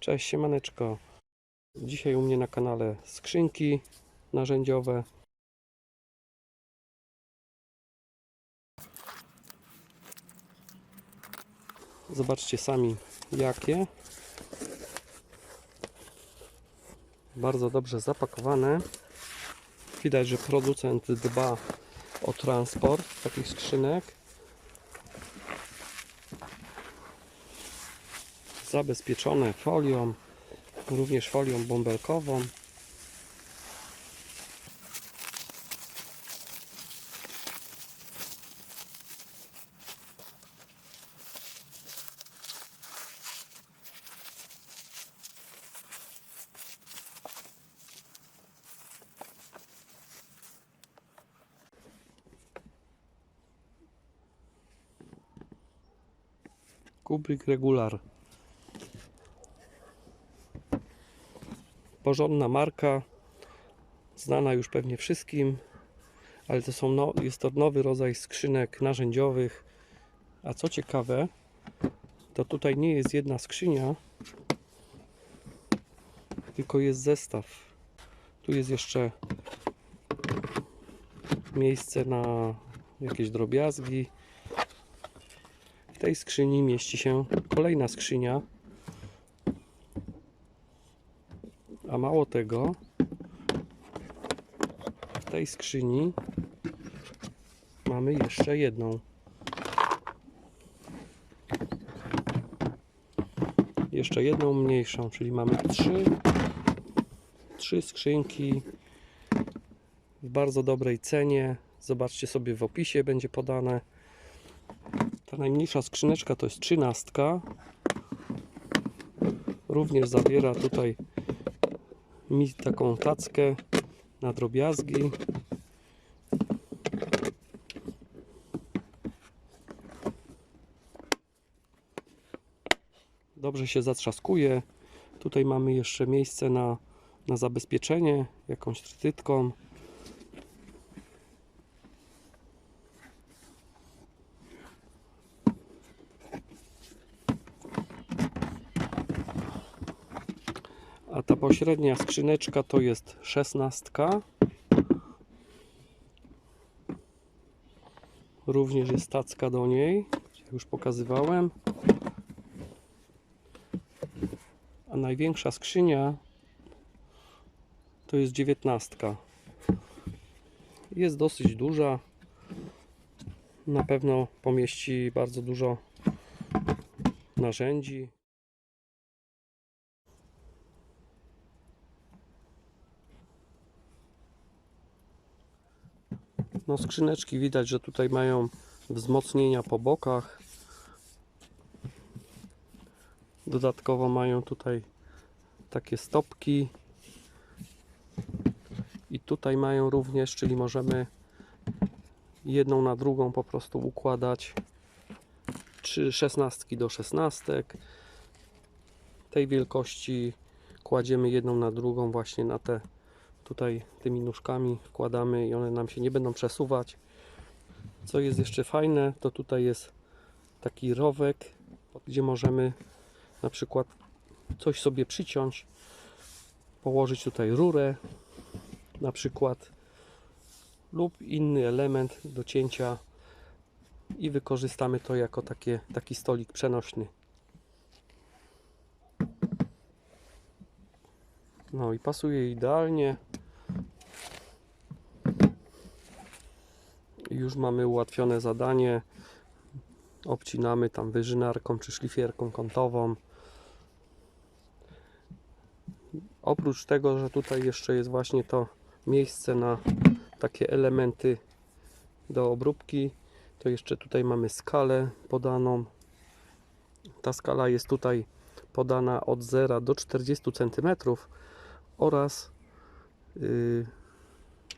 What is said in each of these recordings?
Cześć, siemaneczko. Dzisiaj u mnie na kanale skrzynki narzędziowe. Zobaczcie sami jakie. Bardzo dobrze zapakowane. Widać, że producent dba o transport takich skrzynek. Zabezpieczone folią, również folią bąbelkową. Kubrick Regular. Porządna marka, znana już pewnie wszystkim, ale to są no, jest to nowy rodzaj skrzynek narzędziowych. A co ciekawe, to tutaj nie jest jedna skrzynia, tylko jest zestaw. Tu jest jeszcze miejsce na jakieś drobiazgi. W tej skrzyni mieści się kolejna skrzynia A mało tego, w tej skrzyni mamy jeszcze jedną. Jeszcze jedną mniejszą, czyli mamy trzy, trzy skrzynki w bardzo dobrej cenie. Zobaczcie sobie w opisie, będzie podane. Ta najmniejsza skrzyneczka to jest trzynastka. Również zawiera tutaj mi taką tackę na drobiazgi. Dobrze się zatrzaskuje. Tutaj mamy jeszcze miejsce na, na zabezpieczenie jakąś trytytką. Pośrednia skrzyneczka to jest szesnastka. Również jest tacka do niej, jak już pokazywałem. A największa skrzynia to jest dziewiętnastka. Jest dosyć duża. Na pewno pomieści bardzo dużo narzędzi. No skrzyneczki widać, że tutaj mają wzmocnienia po bokach. Dodatkowo mają tutaj takie stopki. I tutaj mają również, czyli możemy jedną na drugą po prostu układać. Trzy szesnastki do szesnastek. Tej wielkości kładziemy jedną na drugą właśnie na te tutaj tymi nóżkami wkładamy i one nam się nie będą przesuwać. Co jest jeszcze fajne, to tutaj jest taki rowek, gdzie możemy na przykład coś sobie przyciąć, położyć tutaj rurę na przykład lub inny element do cięcia i wykorzystamy to jako takie, taki stolik przenośny. No i pasuje idealnie. Już mamy ułatwione zadanie. Obcinamy tam wyżynarką czy szlifierką kątową. Oprócz tego, że tutaj jeszcze jest właśnie to miejsce na takie elementy do obróbki, to jeszcze tutaj mamy skalę podaną. Ta skala jest tutaj podana od 0 do 40 cm oraz y,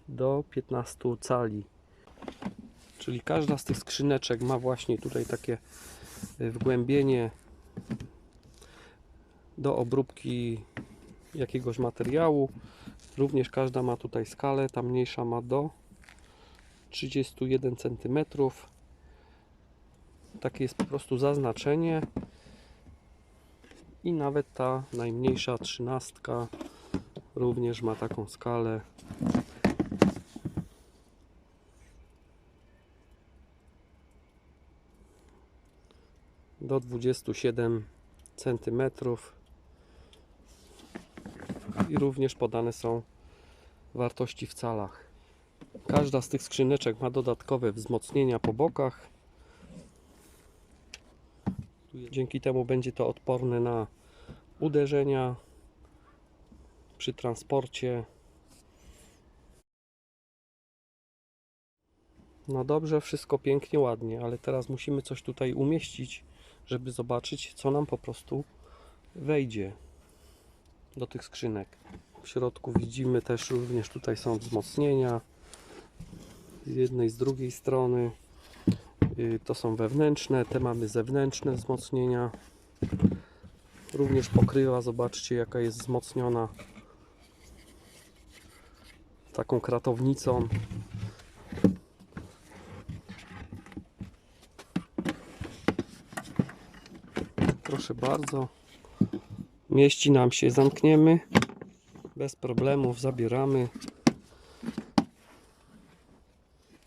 do 15 cali. Czyli każda z tych skrzyneczek ma właśnie tutaj takie y, wgłębienie do obróbki jakiegoś materiału. Również każda ma tutaj skalę, ta mniejsza ma do 31 cm. Takie jest po prostu zaznaczenie. I nawet ta najmniejsza trzynastka również ma taką skalę. Do 27 cm. I również podane są wartości w calach. Każda z tych skrzyneczek ma dodatkowe wzmocnienia po bokach. Dzięki temu będzie to odporne na uderzenia przy transporcie. No dobrze, wszystko pięknie, ładnie, ale teraz musimy coś tutaj umieścić, żeby zobaczyć, co nam po prostu wejdzie do tych skrzynek. W środku widzimy też również tutaj są wzmocnienia z jednej, z drugiej strony. Y, To są wewnętrzne, te mamy zewnętrzne wzmocnienia. Również pokrywa, zobaczcie jaka jest wzmocniona taką kratownicą. Proszę bardzo. Mieści nam się, zamkniemy. Bez problemów zabieramy.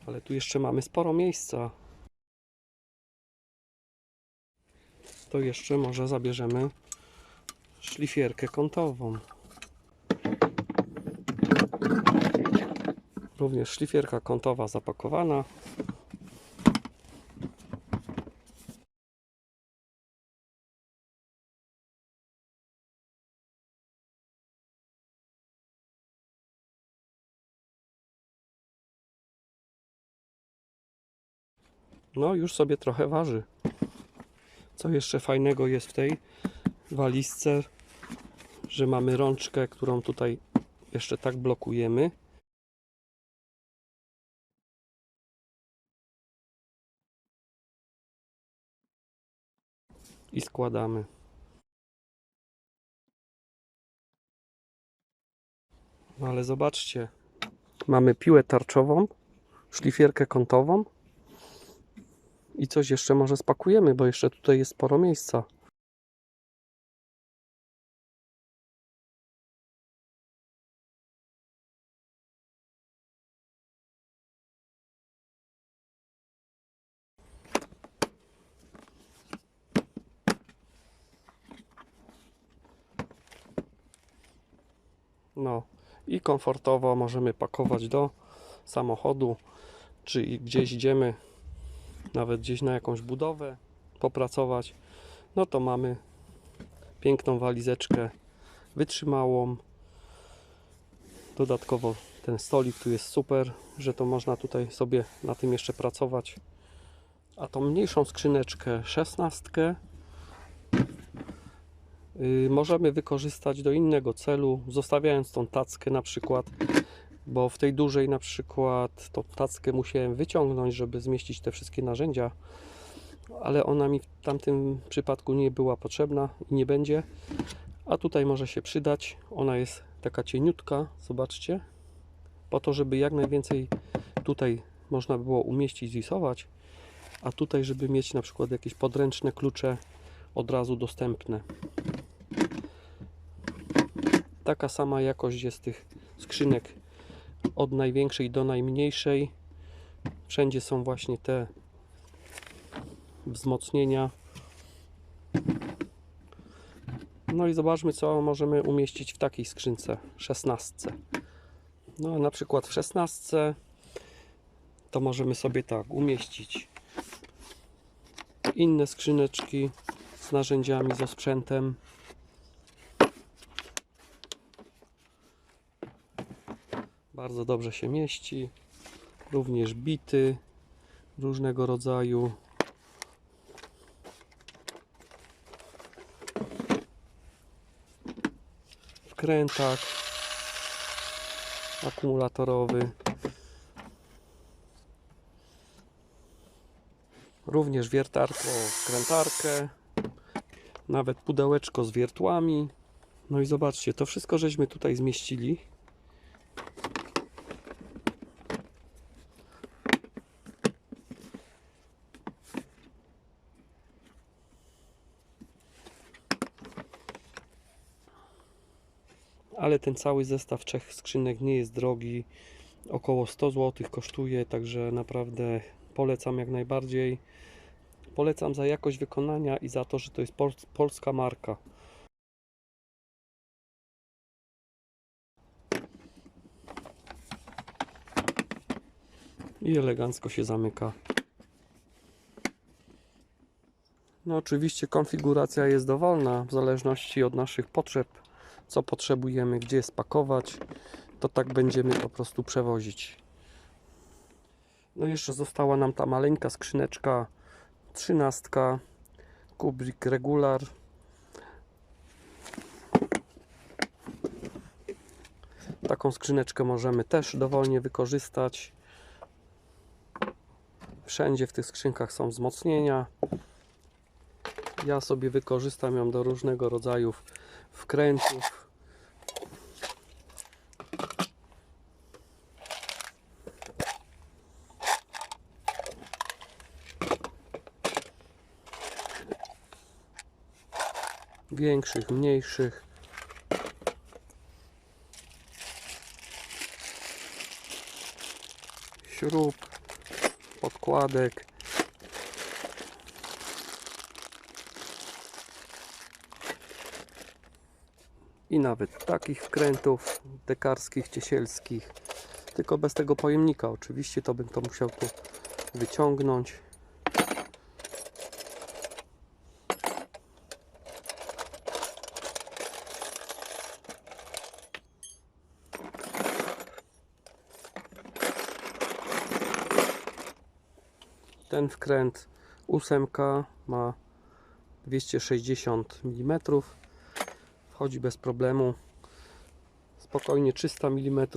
Ale tu jeszcze mamy sporo miejsca. To jeszcze może zabierzemy szlifierkę kątową. Również szlifierka kątowa zapakowana. No, już sobie trochę waży. Co jeszcze fajnego jest w tej walizce, że mamy rączkę, którą tutaj jeszcze tak blokujemy. I składamy. No ale zobaczcie, mamy piłę tarczową, szlifierkę kątową i coś jeszcze może spakujemy, bo jeszcze tutaj jest sporo miejsca. No i komfortowo możemy pakować do samochodu, czy gdzieś idziemy nawet gdzieś na jakąś budowę popracować, no to mamy piękną walizeczkę wytrzymałą. Dodatkowo ten stolik tu jest super, że to można tutaj sobie na tym jeszcze pracować. A tą mniejszą skrzyneczkę, szesnastkę, yy, możemy wykorzystać do innego celu, zostawiając tą tackę na przykład bo w tej dużej na przykład tą tackę musiałem wyciągnąć, żeby zmieścić te wszystkie narzędzia, ale ona mi w tamtym przypadku nie była potrzebna i nie będzie, a tutaj może się przydać. Ona jest taka cieniutka, zobaczcie, po to, żeby jak najwięcej tutaj można było umieścić, zisować, a tutaj, żeby mieć na przykład jakieś podręczne klucze od razu dostępne. Taka sama jakość jest tych skrzynek od największej do najmniejszej. Wszędzie są właśnie te wzmocnienia. No i zobaczmy, co możemy umieścić w takiej skrzynce 16. No, na przykład w 16 to możemy sobie tak umieścić inne skrzyneczki z narzędziami, ze sprzętem. Bardzo dobrze się mieści. Również bity różnego rodzaju. Wkrętak akumulatorowy. Również wiertarko, wkrętarkę. Nawet pudełeczko z wiertłami. No i zobaczcie, to wszystko żeśmy tutaj zmieścili. Ale ten cały zestaw trzech skrzynek nie jest drogi. Około 100 zł kosztuje, także naprawdę polecam jak najbardziej. Polecam za jakość wykonania i za to, że to jest pol polska marka. I elegancko się zamyka. No oczywiście konfiguracja jest dowolna w zależności od naszych potrzeb, co potrzebujemy, gdzie spakować, to tak będziemy po prostu przewozić. No jeszcze została nam ta maleńka skrzyneczka trzynastka Kubrick Regular. Taką skrzyneczkę możemy też dowolnie wykorzystać. Wszędzie w tych skrzynkach są wzmocnienia. Ja sobie wykorzystam ją do różnego rodzaju wkrętów większych, mniejszych. Śrub, podkładek. I nawet takich wkrętów dekarskich, ciesielskich. Tylko bez tego pojemnika. Oczywiście to bym to musiał tu wyciągnąć. Ten wkręt ósemka ma 260 mm. Wchodzi bez problemu. Spokojnie 300 mm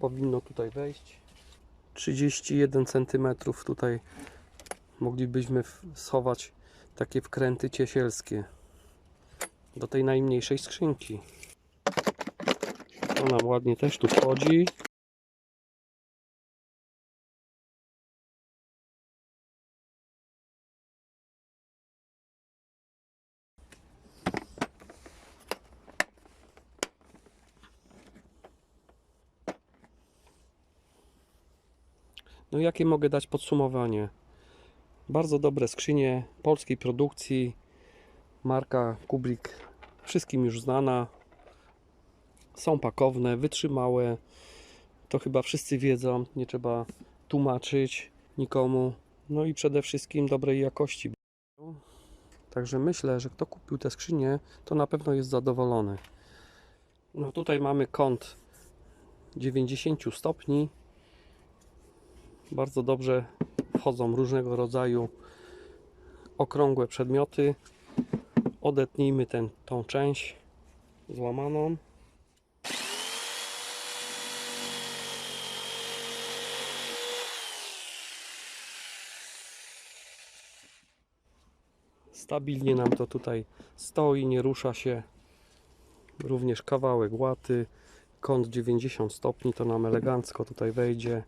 powinno tutaj wejść. 31 cm tutaj moglibyśmy schować takie wkręty ciesielskie do tej najmniejszej skrzynki. To nam ładnie też tu wchodzi. No jakie mogę dać podsumowanie? Bardzo dobre skrzynie polskiej produkcji. Marka Kubrick wszystkim już znana. Są pakowne, wytrzymałe. To chyba wszyscy wiedzą, nie trzeba tłumaczyć nikomu. No i przede wszystkim dobrej jakości. Także myślę, że kto kupił te skrzynie, to na pewno jest zadowolony. No tutaj mamy kąt 90 stopni bardzo dobrze wchodzą różnego rodzaju okrągłe przedmioty. Odetnijmy ten, tą część złamaną. Stabilnie nam to tutaj stoi, nie rusza się. Również kawałek łaty, kąt 90 stopni to nam elegancko tutaj wejdzie.